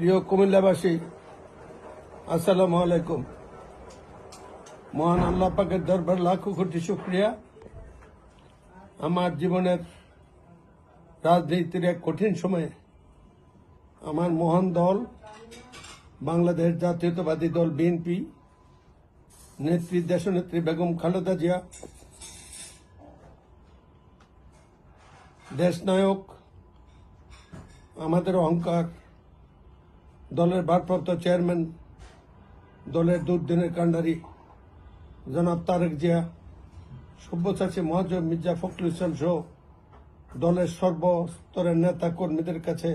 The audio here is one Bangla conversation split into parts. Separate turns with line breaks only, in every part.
প্রিয় কুমিল্লাবাসী, আসসালামু আলাইকুম। মহান আল্লাহ পাকের দরবার লাখো কোটি শুক্রিয়া। আমার জীবনের রাজনীতির এক কঠিন সময়ে আমার মহান দল, বাংলাদেশ জাতীয়তাবাদী দল বিএনপি, নেত্রী, দেশনেত্রী বেগম খালেদা জিয়া, দেশনায়ক, আমাদের অহংকার দলের ভারপ্রাপ্ত চেয়ারম্যান দলের দুর্দিনের কাণ্ডারি জনাব তারেক জিয়া, সব্যসাচী মহাজব মির্জা ফখরুল ইসলাম সহ দলের সর্বস্তরের নেতা কর্মীদের কাছে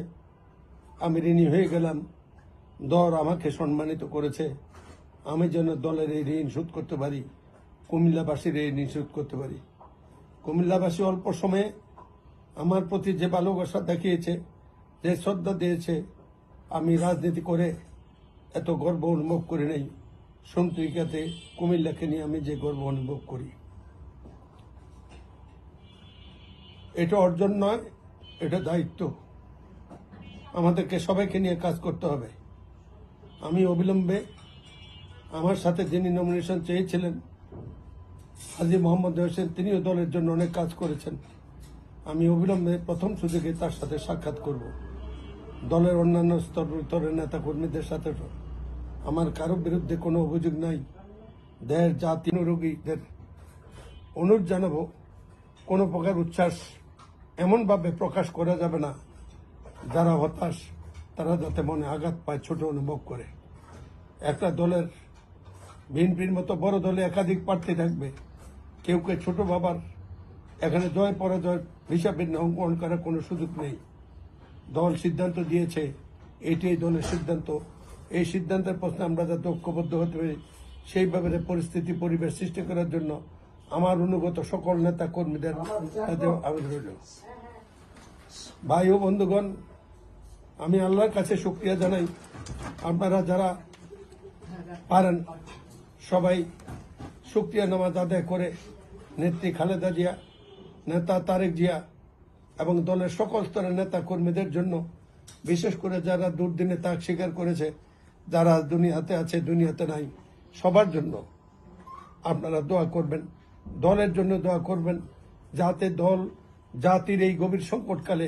আমি ঋণী হয়ে গেলাম। দল আমাকে সম্মানিত করেছে। আমি যেন দলের এই ঋণ শোধ করতে পারি, কুমিল্লাবাসীর এই ঋণ শোধ করতে পারি। কুমিল্লাবাসী অল্প সময়ে আমার প্রতি যে ভালোবাসা দেখিয়েছে, যে শ্রদ্ধা দিয়েছে আমি রাজনীতি করে এত গর্ব অনুভব করি নাই। সন্ত্রিকাতে কুমিল্লাকে নিয়ে আমি যে গর্ব অনুভব করি। এটা অর্জন নয়, এটা দায়িত্ব। আমাদেরকে সবাইকে নিয়ে কাজ করতে হবে। আমি অবিলম্বে আমার সাথে যিনি নমিনেশন চেয়েছিলেন, হাজি মোহাম্মদ হোসেন, তিনিও দলের জন্য অনেক কাজ করেছেন। আমি অবিলম্বে প্রথম সুযোগে তার সাথে সাক্ষাৎ করব। দলের অন্যান্য স্তর স্তরের নেতা কর্মীদের সাথে আমার কারও বিরুদ্ধে কোনো অভিযোগ নাই। দেশ, জাতি, রোগীদের অনুরোধ জানাব, কোনো প্রকার উচ্ছ্বাস এমনভাবে প্রকাশ করা যাবে না। যারা হতাশ, তারা যাতে মনে আঘাত পায়, ছোট অনুভব করে। একটা দলের বিএনপির মতো বড় দলে একাধিক প্রার্থী থাকবে। কেউ কেউ ছোট বাবার এখানে জয় পরাজয় হিসাবে অঙ্কন করার কোনো সুযোগ নেই। দল সিদ্ধান্ত দিয়েছে, এটাই দলের সিদ্ধান্ত। এই সিদ্ধান্তের প্রশ্নে আমরা যাতে ঐক্যবদ্ধ হতে পারি সেই ব্যাপারে পরিস্থিতি, পরিবেশ সৃষ্টি করার জন্য আমার অনুগত সকল নেতা কর্মীদের আবেদন রইল। ভাই ও বন্ধুগণ, আমি আল্লাহর কাছে শুক্রিয়া জানাই। আপনারা যারা পারেন, সবাই শুক্রিয়া নামাজ আদায় করে, নেত্রী খালেদা জিয়া, নেতা তারেক জিয়া এবং দলের সকল স্তরের নেতা কর্মীদের জন্য, বিশেষ করে যারা দুর্দিনে তাক স্বীকার করেছে, যারা দুনিয়াতে আছে, দুনিয়াতে নাই, সবার জন্য আপনারা দোয়া করবেন, দলের জন্য দোয়া করবেন, যাতে দল, জাতির এই গভীর সংকটকালে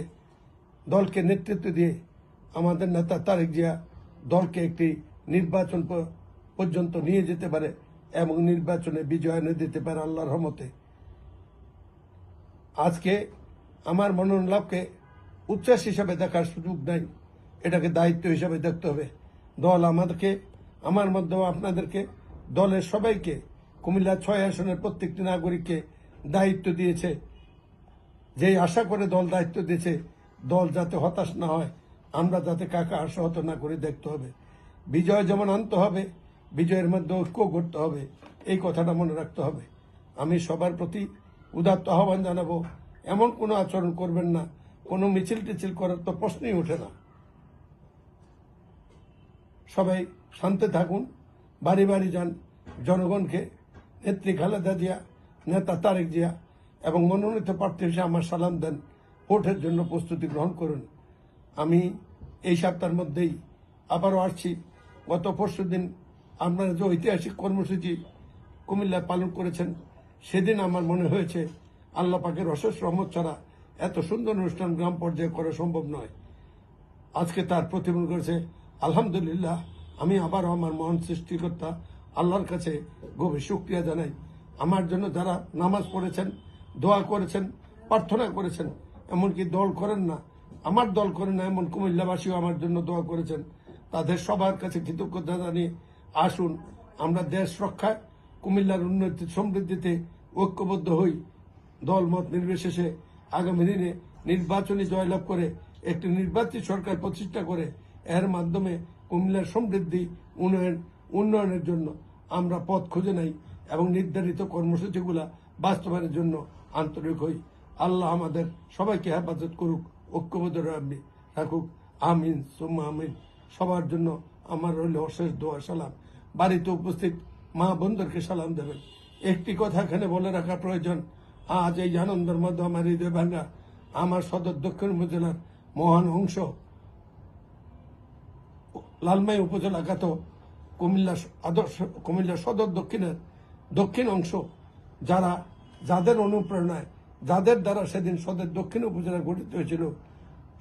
দলকে নেতৃত্ব দিয়ে আমাদের নেতা তারেক জিয়া দলকে একটি নির্বাচন পর্যন্ত নিয়ে যেতে পারে এবং নির্বাচনে বিজয় এনে দিতে পারে আল্লাহর রহমতে। আজকে আমার মনোনয়ন লাভকে উচ্ছ্বাস হিসাবে দেখার সুযোগ নাই। এটাকে দায়িত্ব হিসাবে দেখতে হবে। দল আমাদেরকে, আমার মাধ্যমে আপনাদেরকে, দলের সবাইকে, কুমিল্লা ছয় আসনের প্রত্যেকটি নাগরিককে দায়িত্ব দিয়েছে। যেই আশা করে দল দায়িত্ব দিয়েছে, দল যাতে হতাশ না হয়, আমরা যাতে কাকা আশাহত না করে দেখতে হবে। বিজয় যেমন আনতে হবে, বিজয়ের মধ্যে ঐক্য করতে হবে, এই কথাটা মনে রাখতে হবে। আমি সবার প্রতি উদাত্ত আহ্বান জানাব। এমন কোনো আচরণ করবেন না, কোনো মিছিল টিছিল করার তো প্রশ্নই ওঠে না। সবাই শান্তে থাকুন, বাড়ি বাড়ি যান, জনগণকে, নেত্রী খালেদা জিয়া, নেতা তারেক জিয়া এবং মনোনীত প্রার্থী হিসেবে আমার সালাম দেন, ভোটের জন্য প্রস্তুতি গ্রহণ করুন। আমি এই সপ্তাহের মধ্যেই আবারও আসছি। গত পরশু দিন আপনারা যে ঐতিহাসিক কর্মসূচি কুমিল্লায় পালন করেছেন, সেদিন আমার মনে হয়েছে আল্লাহ পাকের অশেষ রহমত ছাড়া এত সুন্দর অনুষ্ঠান গ্রাম পর্যায়ে করা সম্ভব নয়। আজকে তার প্রতিফলন করেছে, আলহামদুলিল্লাহ, আমি আবারও আমার মহান সৃষ্টিকর্তা আল্লাহর কাছে গভীর শুক্রিয়া জানাই। আমার জন্য যারা নামাজ পড়েছেন, দোয়া করেছেন, প্রার্থনা করেছেন, এমনকি দল করেন না, আমার দল করেন না, এমন কুমিল্লাবাসীও আমার জন্য দোয়া করেছেন, তাদের সবার কাছে কৃতজ্ঞতা জানিয়ে আসুন। আমরা দেশ রক্ষায় কুমিল্লার উন্নতি, সমৃদ্ধিতে ঐক্যবদ্ধ হই। দলমত নির্বিশেষে আগামী দিনে নির্বাচনী জয়লাভ করে একটি নির্বাচিত সরকার প্রতিষ্ঠা করে, এর মাধ্যমে কুমিল্লার সমৃদ্ধি, উন্নয়ন, উন্নয়নের জন্য আমরা পথ খুঁজে নেই এবং নির্ধারিত কর্মসূচিগুলা বাস্তবায়নের জন্য আন্তরিক হই। আল্লাহ আমাদের সবাইকে হেফাজত করুক, ঐক্যবদ্ধ রাখুক। আমিন, সুম্মা আমিন। সবার জন্য আমার রইল অশেষ দোয়া, সালাম। বাড়িতে উপস্থিত মা বন্ধুরকে সালাম দেবেন। একটি কথা এখানে বলে রাখা প্রয়োজন। আজ এই আনন্দের মধ্যে আমার হৃদয় ভাঙ্গা। আমার সদর দক্ষিণ উপজেলার মহান অংশ, লালমাই উপজেলা খ্যাত কুমিল্লা আদর্শ কুমিল্লা সদর দক্ষিণের দক্ষিণ অংশ, যারা যাদের অনুপ্রেরণায়, যাদের দ্বারা সেদিন সদর দক্ষিণ উপজেলা গঠিত হয়েছিল।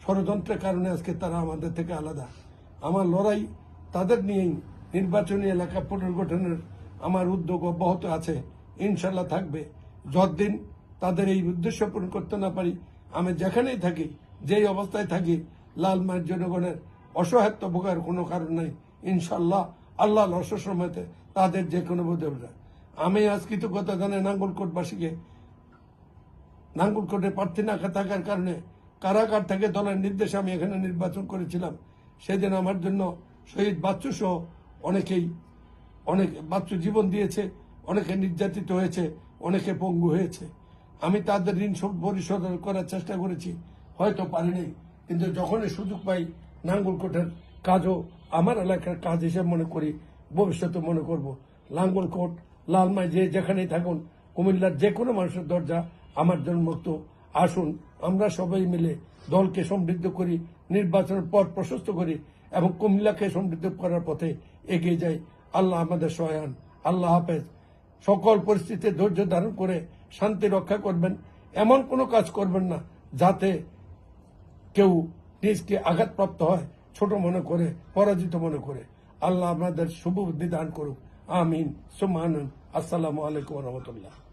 ষড়যন্ত্রের কারণে আজকে তারা আমাদের থেকে আলাদা। আমার লড়াই তাদের নিয়েই নির্বাচনী এলাকা পুনর্গঠনের আমার উদ্যোগ অব্যাহত আছে। ইনশাল্লাহ থাকবে। যতদিন তাদের এই উদ্দেশ্য পূরণ করতে না পারি, আমি যেখানেই থাকি, যেই অবস্থায় থাকি, লাল মায়ের জনগণের অসহায়ত্ব ভোগার কোনো কারণ নাই। ইনশাল্লাহ আল্লাহ রসর তাদের যে কোনো বোধ আমি আজ কৃতজ্ঞতা জানাই নাঙ্গলকোটবাসীকে, নাঙ্গলকোটে প্রার্থী না থাকার কারণে কারাগার থেকে দলের নির্দেশে আমি এখানে নির্বাচন করেছিলাম। সেদিন আমার জন্য শহীদ বাচ্চু সহ অনেকেই, অনেক বাচ্চু জীবন দিয়েছে, অনেকে নির্যাতিত হয়েছে। অনেকে পঙ্গু হয়েছে। আমি তাদের ঋণ শোধ পরিশোধ করার চেষ্টা করেছি, হয়তো পারিনি, কিন্তু যখনই সুযোগ পাই নাঙ্গলকোটের কাজও আমার এলাকার কাজ হিসেবে মনে করি, ভবিষ্যতে মনে করব। লাঙ্গলকোট, লালমাই, যে যেখানেই থাকুন, কুমিল্লার যে কোনো মানুষের দরজা আমার জন্য মুক্ত আসুন, আমরা সবাই মিলে দলকে সমৃদ্ধ করি, নির্বাচনের পথ প্রশস্ত করি এবং কুমিল্লাকে সমৃদ্ধ করার পথে এগিয়ে যাই। আল্লাহ আমাদের সহায়ন আল্লাহ হাফেজ। সকল পরিস্থিতিতে ধৈর্য ধারণ করে শান্তি রক্ষা করবেন। এমন কোনো কাজ করবেন না যাতে কেউ নিজকে আঘাতপ্রাপ্ত হয়, ছোট মনে করে, পরাজিত মনে করে। আল্লাহ আমাদের শুভ বুদ্ধি দান করুক। আমিন। সুমান আসসালামু আলাইকুম রহমতুল্লাহ।